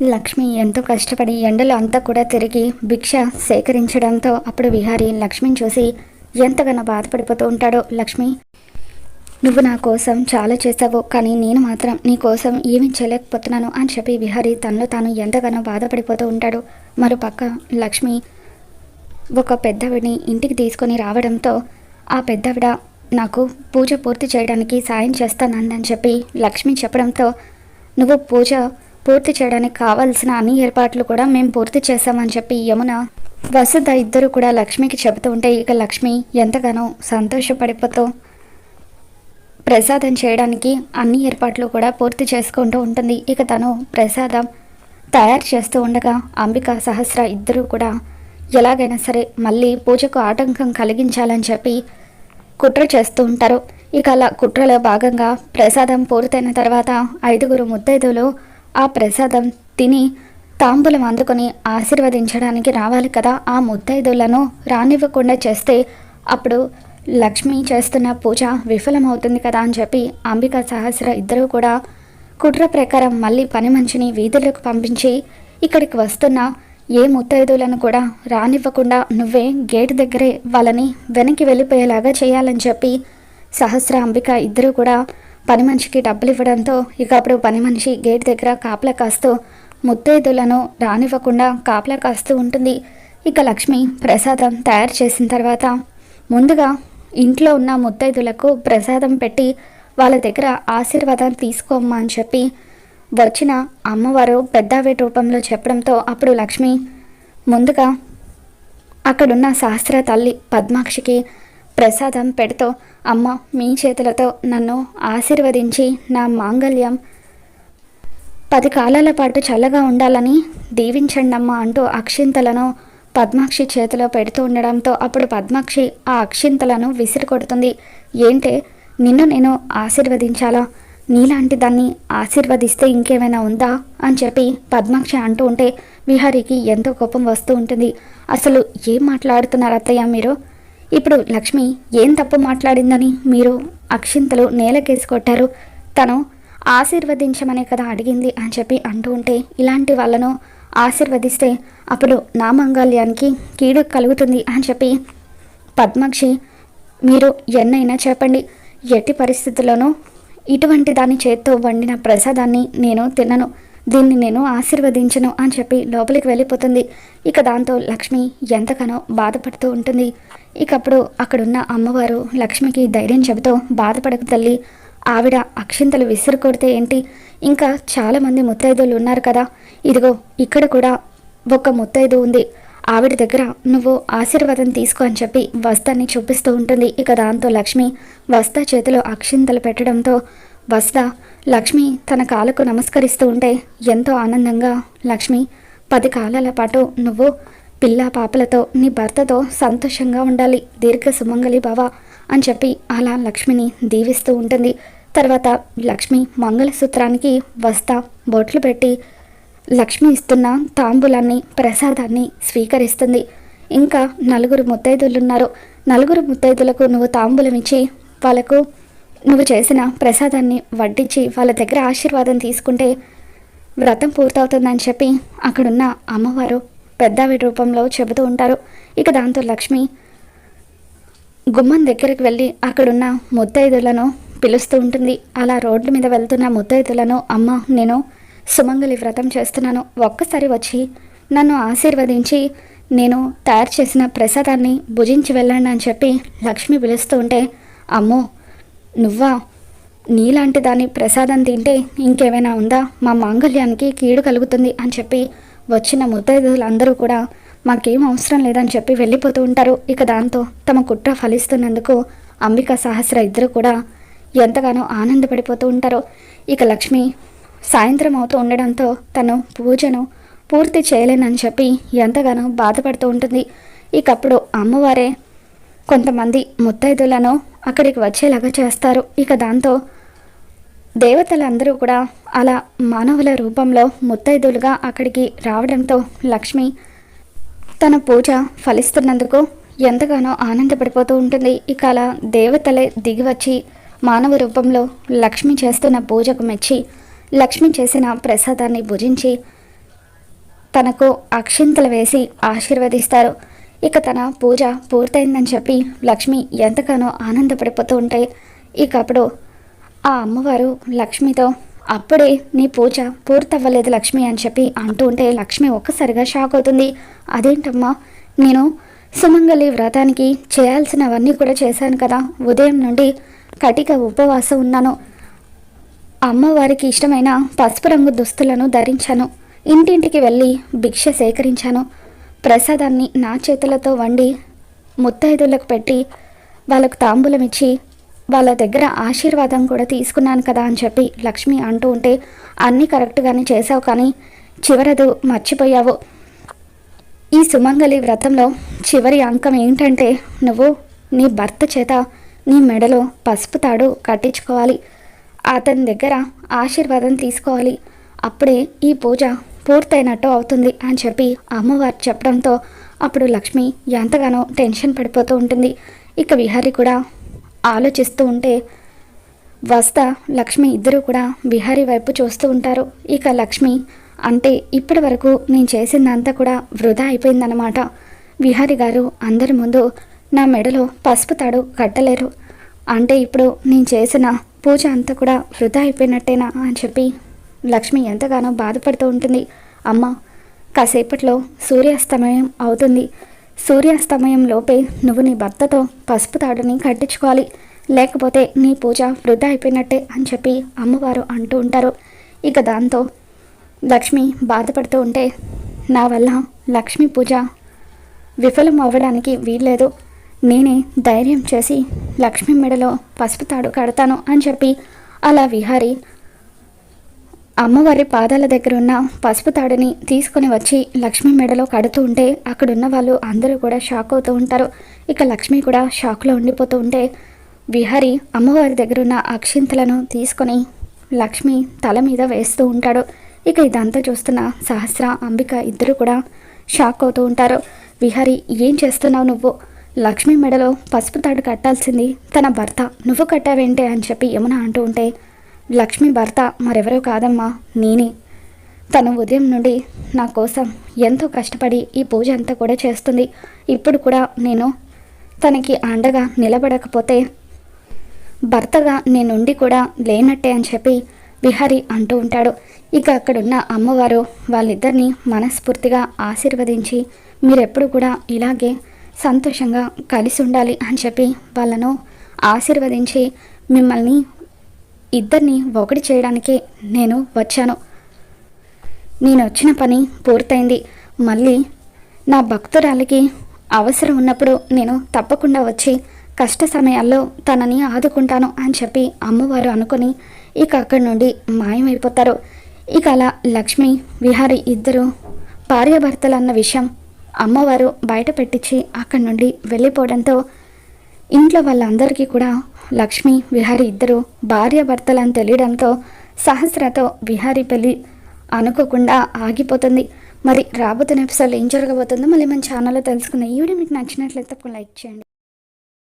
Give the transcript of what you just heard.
లక్ష్మి ఎంతో కష్టపడి ఎండలో అంతా కూడా తిరిగి భిక్ష సేకరించడంతో అప్పుడు విహారి లక్ష్మిని చూసి ఎంతగానో బాధపడిపోతూ ఉంటాడో. లక్ష్మి నువ్వు నా కోసం చాలా చేసావు కానీ నేను మాత్రం నీ కోసం ఏమీ చేయలేకపోతున్నాను అని చెప్పి విహారి తనలో తాను ఎంతగానో బాధపడిపోతూ ఉంటాడు. మరోపక్క లక్ష్మి ఒక పెద్దవిడిని ఇంటికి తీసుకొని రావడంతో ఆ పెద్దవిడ నాకు పూజ పూర్తి చేయడానికి సాయం చేస్తానందని చెప్పి లక్ష్మి చెప్పడంతో నువ్వు పూజ పూర్తి చేయడానికి కావాల్సిన అన్ని ఏర్పాట్లు కూడా మేము పూర్తి చేశామని చెప్పి యమున వసుధ ఇద్దరు కూడా లక్ష్మికి చెబుతూ ఉంటే ఇక లక్ష్మి ఎంతగానో సంతోషపడిపోతూ ప్రసాదం చేయడానికి అన్ని ఏర్పాట్లు కూడా పూర్తి చేసుకుంటూ ఉంటుంది. ఇక తను ప్రసాదం తయారు చేస్తూ ఉండగా అంబిక సహస్ర ఇద్దరూ కూడా ఎలాగైనా సరే మళ్ళీ పూజకు ఆటంకం కలిగించాలని చెప్పి కుట్ర చేస్తూ ఉంటారు. ఇక అలా కుట్రలో భాగంగా ప్రసాదం పూర్తయిన తర్వాత ఐదుగురు ముత్తైదులు ఆ ప్రసాదం తిని తాంబూలం అందుకొని ఆశీర్వదించడానికి రావాలి కదా ఆ ముత్తైదులను రానివ్వకుండా చేస్తే అప్పుడు లక్ష్మి చేస్తున్న పూజ విఫలమవుతుంది కదా అని చెప్పి అంబిక సహస్ర ఇద్దరూ కూడా కుట్ర ప్రకారం మళ్ళీ పని మనిషిని వీధులకు పంపించి ఇక్కడికి వస్తున్న ఏ ముత్తైదులను కూడా రానివ్వకుండా నువ్వే గేట్ దగ్గరే వాళ్ళని వెనక్కి వెళ్ళిపోయేలాగా చేయాలని చెప్పి సహస్ర అంబిక ఇద్దరూ కూడా పని మనిషికి డబ్బులు ఇవ్వడంతో ఇక అప్పుడు పని మనిషి గేట్ దగ్గర కాపలా కాస్తూ ముత్తైదులను రానివ్వకుండా కాపలా కాస్తూ ఉంటుంది. ఇక లక్ష్మి ప్రసాదం తయారు చేసిన తర్వాత ముందుగా ఇంట్లో ఉన్న ముత్తైదులకు ప్రసాదం పెట్టి వాళ్ళ దగ్గర ఆశీర్వాదం తీసుకోమ్మా అని చెప్పి వచ్చిన అమ్మవారు పెద్దవేటి రూపంలో చెప్పడంతో అప్పుడు లక్ష్మి ముందుగా అక్కడున్న శాస్త్ర తల్లి పద్మాక్షికి ప్రసాదం పెడుతూ అమ్మ మీ చేతులతో నన్ను ఆశీర్వదించి నా మాంగళ్యం పది కాలాల పాటు చల్లగా ఉండాలని దీవించండమ్మా అంటూ అక్షింతలను పద్మాక్షి చేతిలో పెడుతూ ఉండడంతో అప్పుడు పద్మాక్షి ఆ అక్షింతలను విసిరి కొడుతుంది ఏంటే నిన్ను నేను ఆశీర్వదించాలా? నీలాంటి దాన్ని ఆశీర్వదిస్తే ఇంకేమైనా ఉందా? అని చెప్పి పద్మాక్షి అంటూ ఉంటే విహారికి ఎంతో కోపం వస్తూ ఉంటుంది. అసలు ఏం మాట్లాడుతున్నారు అత్తయ్య మీరు? ఇప్పుడు లక్ష్మి ఏం తప్పు మాట్లాడిందని మీరు అక్షింతలు నేలకేసి కొట్టారు. తను ఆశీర్వదించమనే కదా అడిగింది అని చెప్పి అంటూ ఉంటే ఇలాంటి వాళ్ళను ఆశీర్వదిస్తే అప్పుడు నా మంగళ్యానికి కీడు కలుగుతుంది అని చెప్పి పద్మాక్షి మీరు ఎన్నైనా చెప్పండి. ఎట్టి పరిస్థితుల్లోనూ ఇటువంటి దాని చేత్తో వండిన ప్రసాదాన్ని నేను తినను. దీన్ని నేను ఆశీర్వదించను అని చెప్పి లోపలికి వెళ్ళిపోతుంది. ఇక దాంతో లక్ష్మి ఎంతగానో బాధపడుతూ ఉంటుంది. ఇక అప్పుడు అక్కడున్న అమ్మవారు లక్ష్మికి ధైర్యం చెబుతూ బాధపడకు తల్లి. ఆవిడ అక్షింతలు విసిరు కొడితే ఏంటి? ఇంకా చాలామంది ముత్తైదులు ఉన్నారు కదా. ఇదిగో ఇక్కడ కూడా ఒక ముత్తైదు ఉంది. ఆవిడ దగ్గర నువ్వు ఆశీర్వాదం తీసుకో అని చెప్పి వస్తాన్ని చూపిస్తూ ఉంటుంది. ఇక దాంతో లక్ష్మి వస్తా చేతిలో అక్షింతలు పెట్టడంతో వస్తా లక్ష్మి తన కాలకు నమస్కరిస్తూ ఉంటే ఎంతో ఆనందంగా లక్ష్మి పది కాలాల పాటు నువ్వు పిల్ల పాపలతో నీ భర్తతో సంతోషంగా ఉండాలి. దీర్ఘ సుమంగళి బావ అని చెప్పి అలా లక్ష్మిని దీవిస్తూ ఉంటుంది. తర్వాత లక్ష్మి మంగళసూత్రానికి వస్తా బొట్లు పెట్టి లక్ష్మి ఇస్తున్న తాంబూలాన్ని ప్రసాదాన్ని స్వీకరిస్తుంది. ఇంకా నలుగురు ముత్తైదులు ఉన్నారు నలుగురు ముత్తైదులకు నువ్వు తాంబూలం ఇచ్చి వాళ్ళకు నువ్వు చేసిన ప్రసాదాన్ని వడ్డించి వాళ్ళ దగ్గర ఆశీర్వాదం తీసుకుంటే వ్రతం పూర్తవుతుందని చెప్పి అక్కడున్న అమ్మవారు పెద్దావిడి రూపంలో చెబుతూ ఉంటారు. ఇక దాంతో లక్ష్మి గుమ్మం దగ్గరికి వెళ్ళి అక్కడున్న ముత్తైదులను పిలుస్తూ ఉంటుంది. అలా రోడ్ల మీద వెళ్తున్న ముత్తైదులను అమ్మ నేను సుమంగలి వ్రతం చేస్తున్నాను. ఒక్కసారి వచ్చి నన్ను ఆశీర్వదించి నేను తయారు చేసిన ప్రసాదాన్ని భుజించి వెళ్ళండి అని చెప్పి లక్ష్మి పిలుస్తూ ఉంటే అమ్మో నువ్వా? నీలాంటి దాని ప్రసాదం తింటే ఇంకేమైనా ఉందా? మా మాంగళ్యానికి కీడు కలుగుతుంది అని చెప్పి వచ్చిన ముత్తైదులందరూ కూడా మాకేం అవసరం లేదని చెప్పి వెళ్ళిపోతూ ఉంటారు. ఇక దాంతో తమ కుట్ర ఫలిస్తున్నందుకు అంబిక సహస్ర ఇద్దరు కూడా ఎంతగానో ఆనందపడిపోతూ ఉంటారు. ఇక లక్ష్మి సాయంత్రం అవుతూ ఉండడంతో తను పూజను పూర్తి చేయలేనని చెప్పి ఎంతగానో బాధపడుతూ ఉంటుంది. ఇకప్పుడు అమ్మవారే కొంతమంది ముత్తైదులను అక్కడికి వచ్చేలాగా చేస్తారు. ఇక దాంతో దేవతలందరూ కూడా అలా మానవుల రూపంలో ముత్తైదులుగా అక్కడికి రావడంతో లక్ష్మి తన పూజ ఫలిస్తున్నందుకు ఎంతగానో ఆనందపడిపోతూ ఉంటుంది. ఇక అలా దేవతలే దిగివచ్చి మానవ రూపంలో లక్ష్మి చేస్తున్న పూజకు మెచ్చి లక్ష్మి చేసిన ప్రసాదాన్ని భుజించి తనకు అక్షింతలు వేసి ఆశీర్వదిస్తారు. ఇక తన పూజ పూర్తయిందని చెప్పి లక్ష్మి ఎంతగానో ఆనందపడిపోతూ ఉంటే ఇక అప్పుడు ఆ అమ్మవారు లక్ష్మితో అప్పుడే నీ పూజ పూర్తవ్వలేదు లక్ష్మి అని చెప్పి అంటూ ఉంటే లక్ష్మి ఒక్కసారిగా షాక్ అవుతుంది. అదేంటమ్మా? నేను సుమంగళి వ్రతానికి చేయాల్సినవన్నీ కూడా చేశాను కదా. ఉదయం నుండి కటిక ఉపవాసం ఉన్నాను. అమ్మవారికి ఇష్టమైన పసుపు రంగు దుస్తులను ధరించాను. ఇంటింటికి వెళ్ళి భిక్ష సేకరించాను. ప్రసాదాన్ని నా చేతులతో వండి ముత్తైదులకు పెట్టి వాళ్ళకు తాంబూలం ఇచ్చి వాళ్ళ దగ్గర ఆశీర్వాదం కూడా తీసుకున్నాను కదా అని చెప్పి లక్ష్మి అంటూ ఉంటే అన్నీ కరెక్ట్గానే చేసావు కానీ చివరదు మర్చిపోయావు. ఈ సుమంగళి వ్రతంలో చివరి అంకం ఏంటంటే నువ్వు నీ భర్త చేత నీ మెడలో పసుపు తాడు కట్టించుకోవాలి. అతని దగ్గర ఆశీర్వాదం తీసుకోవాలి. అప్పుడే ఈ పూజ పూర్తయినట్టు అవుతుంది అని చెప్పి అమ్మవారు చెప్పడంతో అప్పుడు లక్ష్మి ఎంతగానో టెన్షన్ పడిపోతూ ఉంటుంది. ఇక విహారి కూడా ఆలోచిస్తూ ఉంటే వస్తా లక్ష్మి ఇద్దరూ కూడా విహారీ వైపు చూస్తూ ఉంటారు. ఇక లక్ష్మి అంటే ఇప్పటి వరకు నేను చేసిందంతా కూడా వృధా అయిపోయిందన్నమాట. విహారి గారు అందరి ముందు నా మెడలో పసుపు తాడు కట్టలేరు. అంటే ఇప్పుడు నేను చేసిన పూజ అంతా కూడా వృధా అయిపోయినట్టేనా అని చెప్పి లక్ష్మి ఎంతగానో బాధపడుతూ ఉంటుంది. అమ్మ కాసేపట్లో సూర్యాస్తమయం అవుతుంది. సూర్యాస్తమయం లోపే నువ్వు నీ భర్తతో పసుపు తాడుని కట్టించుకోవాలి. లేకపోతే నీ పూజ వృధా అయిపోయినట్టే అని చెప్పి అమ్మవారు అంటూ ఉంటారు. ఇక దాంతో లక్ష్మి బాధపడుతూ ఉంటే నా వల్ల లక్ష్మి పూజ విఫలం అవ్వడానికి వీల్లేదు. నేనే ధైర్యం చేసి లక్ష్మి మెడలో పసుపు తాడు కడతాను అని చెప్పి అలా విహారి అమ్మవారి పాదాల దగ్గర ఉన్న పసుపు తాడుని తీసుకొని వచ్చి లక్ష్మి మెడలో కడుతూ ఉంటే అక్కడున్న వాళ్ళు అందరూ కూడా షాక్ అవుతూ ఉంటారు. ఇక లక్ష్మి కూడా షాక్లో ఉండిపోతూ ఉంటే విహారి అమ్మవారి దగ్గర ఉన్న అక్షింతలను తీసుకొని లక్ష్మి తల మీద వేస్తూ ఉంటాడు. ఇక ఇదంతా చూస్తున్న సహస్ర అంబిక ఇద్దరు కూడా షాక్ అవుతూ ఉంటారు. విహారి ఏం చేస్తున్నావు నువ్వు? లక్ష్మి మెడలో పసుపు తాడు కట్టాల్సింది తన భర్త. నువ్వు కట్టావేంటే? అని చెప్పి యమున అంటూ ఉంటే లక్ష్మి భర్త మరెవరో కాదమ్మా నేనే. తను ఉదయం నుండి నా కోసం ఎంతో కష్టపడి ఈ పూజ అంతా కూడా చేస్తుంది. ఇప్పుడు కూడా నేను తనకి అండగా నిలబడకపోతే భర్తగా నేనుండి కూడా లేనట్టే అని చెప్పి విహారి అంటూ ఉంటాడు. ఇక అక్కడున్న అమ్మవారు వాళ్ళిద్దరిని మనస్ఫూర్తిగా ఆశీర్వదించి మీరెప్పుడు కూడా ఇలాగే సంతోషంగా కలిసి ఉండాలి అని చెప్పి వాళ్ళను ఆశీర్వదించి మిమ్మల్ని ఇద్దరిని ఒకటి చేయడానికే నేను వచ్చాను. నేను వచ్చిన పని పూర్తయింది. మళ్ళీ నా భక్తురాలికి అవసరం ఉన్నప్పుడు నేను తప్పకుండా వచ్చి కష్ట సమయాల్లో తనని ఆదుకుంటాను అని చెప్పి అమ్మవారు అనుకుని ఇక అక్కడి నుండి మాయమైపోతారు. ఇక అలా లక్ష్మి విహారి ఇద్దరు భార్యాభర్తలు అన్న విషయం అమ్మవారు బయట పెట్టించి అక్కడి నుండి వెళ్ళిపోవడంతో ఇంట్లో వాళ్ళందరికీ కూడా లక్ష్మి విహారి ఇద్దరు భార్యాభర్తలని అని తెలియడంతో సహస్రతో విహారి పెళ్ళి అనుకోకుండా ఆగిపోతుంది. మరి రాబోతున్న ఎపిసోడ్లో ఏం జరగబోతుందో మళ్ళీ మన ఛానల్లో తెలుసుకున్న ఈ వీడియో మీకు నచ్చినట్లయితే తప్పకుండా లైక్ చేయండి.